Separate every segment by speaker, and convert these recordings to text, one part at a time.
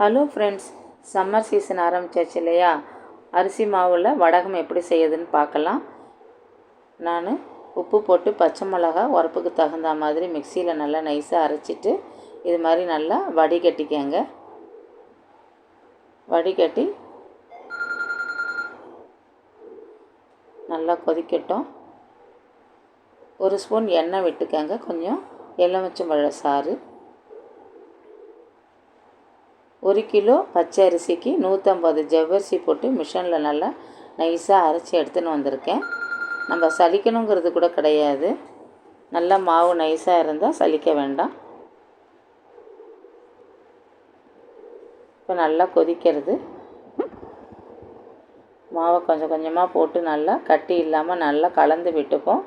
Speaker 1: Hello friends summer season ஆரம்பிச்சாச்சு இல்லையா? அரிசி மாவில் வடகம் எப்படி செய்யுதுன்னு பார்க்கலாம். நான் உப்பு போட்டு பச்சை மிளகா உரப்புக்கு தகுந்த மாதிரி மிக்சியில் நல்லா நைஸாக அரைச்சிட்டு இது மாதிரி நல்லா வடிகட்டிக்கங்க. வடிகட்டி நல்லா கொதிக்கட்டும். ஒரு ஸ்பூன் எண்ணெய் விட்டுக்கங்க. கொஞ்சம் எலுமிச்சம்பழ சாறு. ஒரு கிலோ பச்சை அரிசிக்கு நூற்றம்பது ஜவ்வரிசி போட்டு மிஷினில் நல்லா நைஸாக அரைச்சி எடுத்துன்னு வந்திருக்கேன். நம்ம சலிக்கணுங்கிறது கூட கிடையாது. நல்லா மாவு நைஸாக இருந்தால் சலிக்க வேண்டாம். இப்போ நல்லா கொதிக்கிறது. மாவை கொஞ்சம் கொஞ்சமாக போட்டு நல்லா கட்டி இல்லாமல் நல்லா கலந்து விட்டுப்போம்.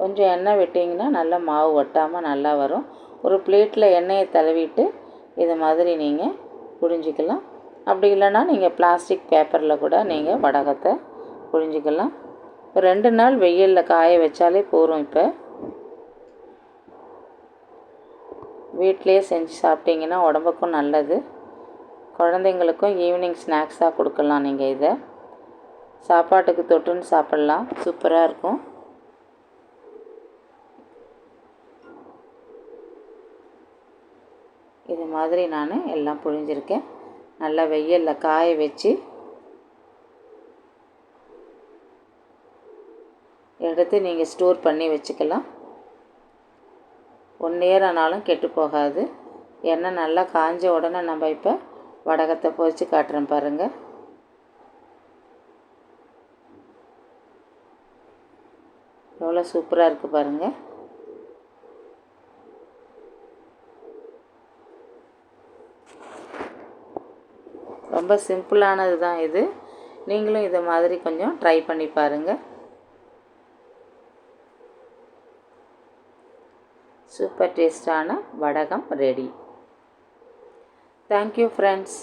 Speaker 1: கொஞ்சம் எண்ணெய் விட்டிங்கன்னா நல்லா மாவு ஒட்டாமல் நல்லா வரும். ஒரு பிளேட்டில் எண்ணெயை தடவிட்டு இது மாதிரி நீங்கள் புழிஞ்சிக்கலாம். அப்படி இல்லைன்னா நீங்கள் பிளாஸ்டிக் பேப்பரில் கூட நீங்கள் வடகத்தை புழிஞ்சிக்கலாம். ரெண்டு நாள் வெயிலில் காய வச்சாலே போதும் இப்போ. வீட்டிலே செஞ்சு சாப்பிட்டீங்கன்னா உடம்புக்கும் நல்லது. குழந்தைங்களுக்கும் ஈவினிங் ஸ்நாக்ஸாக கொடுக்கலாம் நீங்கள் இதை. சாப்பாட்டுக்கு தொட்டுன்னு சாப்பிட்லாம். சூப்பராக இருக்கும். இது மாதிரி நான் எல்லாம் புழிஞ்சிருக்கேன். நல்லா வெயிலில் காய வச்சு எடுத்து நீங்கள் ஸ்டோர் பண்ணி வச்சுக்கலாம். ஒன் இயர் ஆனாலும் கெட்டு போகாது. எண்ணெய் நல்லா காஞ்ச உடனே நம்ம இப்போ வடகத்தை பொறிச்சு காட்டுறேன் பாருங்கள் எவ்வளோ சூப்பராக இருக்குது பாருங்கள் ரொம்ப சிம்பிளானது தான் இது. நீங்களும் இதை மாதிரி கொஞ்சம் ட்ரை பண்ணி பாருங்கள் சூப்பர் டேஸ்டான வடகம் ரெடி தேங்க்யூ ஃப்ரெண்ட்ஸ்